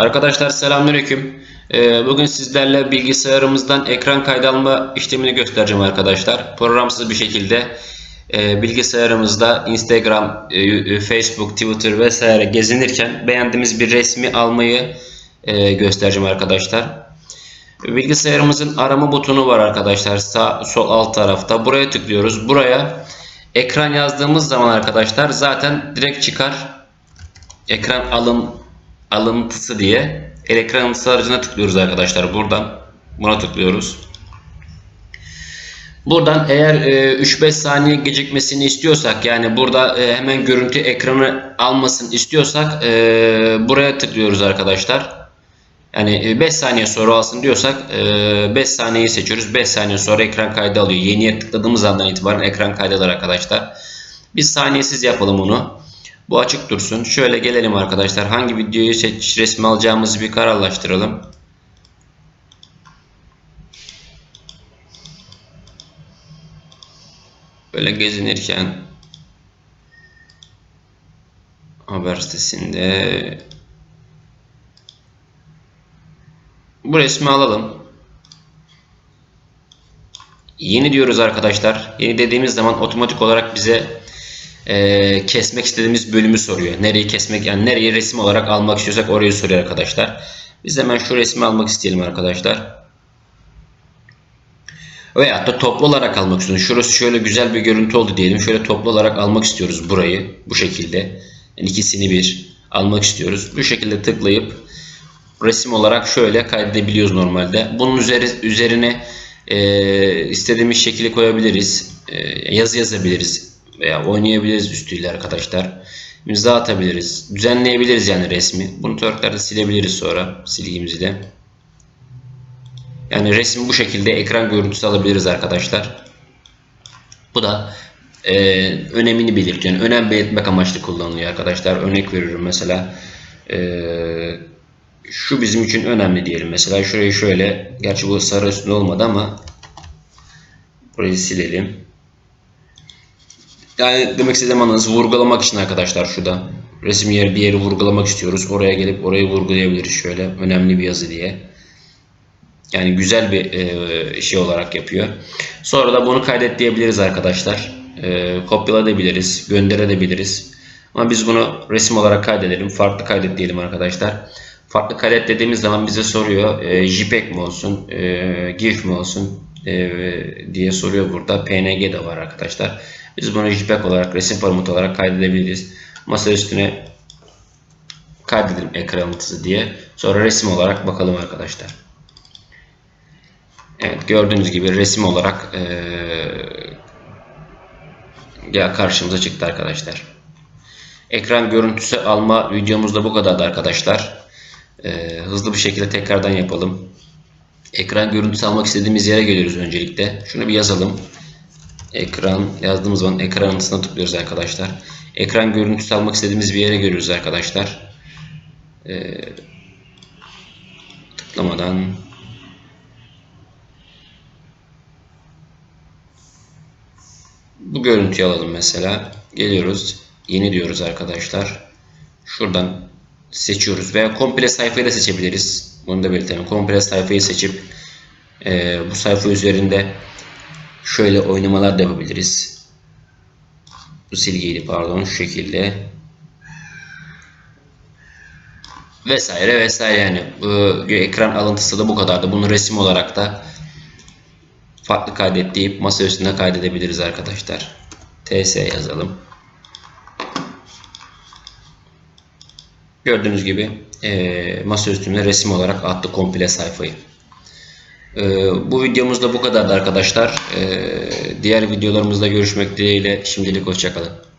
Arkadaşlar selamünaleyküm. Ee, Bugün sizlerle bilgisayarımızdan ekran kaydalma işlemini göstereceğim arkadaşlar. Programsız bir şekilde e, bilgisayarımızda Instagram, e, Facebook, Twitter vesaire gezinirken beğendiğimiz bir resmi almayı e, göstereceğim arkadaşlar. Bilgisayarımızın arama butonu var arkadaşlar sağ sol alt tarafta. Buraya tıklıyoruz. Buraya ekran yazdığımız zaman arkadaşlar zaten direkt çıkar. Ekran alın alıntısı diye el ekran alıntısı aracına tıklıyoruz arkadaşlar. Buradan buna tıklıyoruz. Buradan eğer e, 3-5 saniye gecikmesini istiyorsak yani burada e, hemen görüntü ekranı almasın istiyorsak e, buraya tıklıyoruz arkadaşlar. Yani 5 saniye sonra alsın diyorsak 5 saniyeyi seçiyoruz. 5 saniye sonra ekran kaydı alıyor. Yeniye tıkladığımız andan itibaren ekran kaydı alır arkadaşlar. Biz saniyesiz yapalım onu. Bu açık dursun. Şöyle gelelim arkadaşlar. Hangi videoyu seç resmi alacağımızı bir kararlaştıralım. Böyle gezinirken haber sitesinde bu resmi alalım. Yeni diyoruz arkadaşlar. Yeni dediğimiz zaman otomatik olarak bize e, kesmek istediğimiz bölümü soruyor. Nereyi kesmek yani nereyi resim olarak almak istiyorsak orayı soruyor arkadaşlar. Biz hemen şu resmi almak isteyelim arkadaşlar. Veyahut da toplu olarak almak istiyoruz. Şurası şöyle güzel bir görüntü oldu diyelim. Şöyle toplu olarak almak istiyoruz burayı. Bu şekilde. Yani ikisini bir almak istiyoruz. Bu şekilde tıklayıp resim olarak şöyle kaydedebiliyoruz normalde. Bunun üzeri, üzerine e, istediğimiz şekli koyabiliriz. E, yazı yazabiliriz. Veya oynayabiliriz üstüyle arkadaşlar. İmza atabiliriz. Düzenleyebiliriz yani resmi. Bunu törklerde silebiliriz sonra silgimizi de. Yani resmi bu şekilde ekran görüntüsü alabiliriz arkadaşlar. Bu da e, önemini belirtiyor. Yani önem belirtmek amaçlı kullanılıyor arkadaşlar. Örnek veriyorum mesela. E, şu bizim için önemli diyelim. Mesela şurayı şöyle. Gerçi bu sarı üstünde olmadı ama burayı silelim. Yani demek istediğim anladınız. Vurgulamak için arkadaşlar şurada. Resim yeri bir yeri vurgulamak istiyoruz. Oraya gelip orayı vurgulayabiliriz şöyle. Önemli bir yazı diye. Yani güzel bir e, şey olarak yapıyor. Sonra da bunu kaydet diyebiliriz arkadaşlar. E, kopyalayabiliriz, gönderebiliriz. Ama biz bunu resim olarak kaydedelim. Farklı kaydet diyelim arkadaşlar. Farklı kaydet dediğimiz zaman bize soruyor. E, JPEG mi olsun, e, GIF mi olsun e, diye soruyor burada. PNG de var arkadaşlar. Biz bunu JPEG olarak, resim formatı olarak kaydedebiliriz. Masa üstüne kaydedelim ekran alıntısı diye. Sonra resim olarak bakalım arkadaşlar. Evet gördüğünüz gibi resim olarak ee, karşımıza çıktı arkadaşlar. Ekran görüntüsü alma videomuz da bu kadardı arkadaşlar. Ee, hızlı bir şekilde tekrardan yapalım. Ekran görüntüsü almak istediğimiz yere geliyoruz öncelikle. Şunu bir yazalım. Ekran yazdığımız zaman ekran alıntısına tıklıyoruz arkadaşlar. Ekran görüntüsü almak istediğimiz bir yere geliyoruz arkadaşlar. Ee, tıklamadan Bu görüntüyü alalım mesela. Geliyoruz. Yeni diyoruz arkadaşlar. Şuradan seçiyoruz. Veya komple sayfayı da seçebiliriz. Bunu da belirtelim. Komple sayfayı seçip e, bu sayfa üzerinde şöyle oynamalar da yapabiliriz. Bu silgiyle pardon şu şekilde vesaire vesaire yani bu ekran alıntısı da bu kadardı. Bunu resim olarak da farklı kaydet deyip masa üstünde kaydedebiliriz arkadaşlar. TS yazalım. Gördüğünüz gibi e, masa üstünde resim olarak attı komple sayfayı. E, bu videomuz da bu kadardı arkadaşlar. E, diğer videolarımızda görüşmek dileğiyle şimdilik hoşçakalın.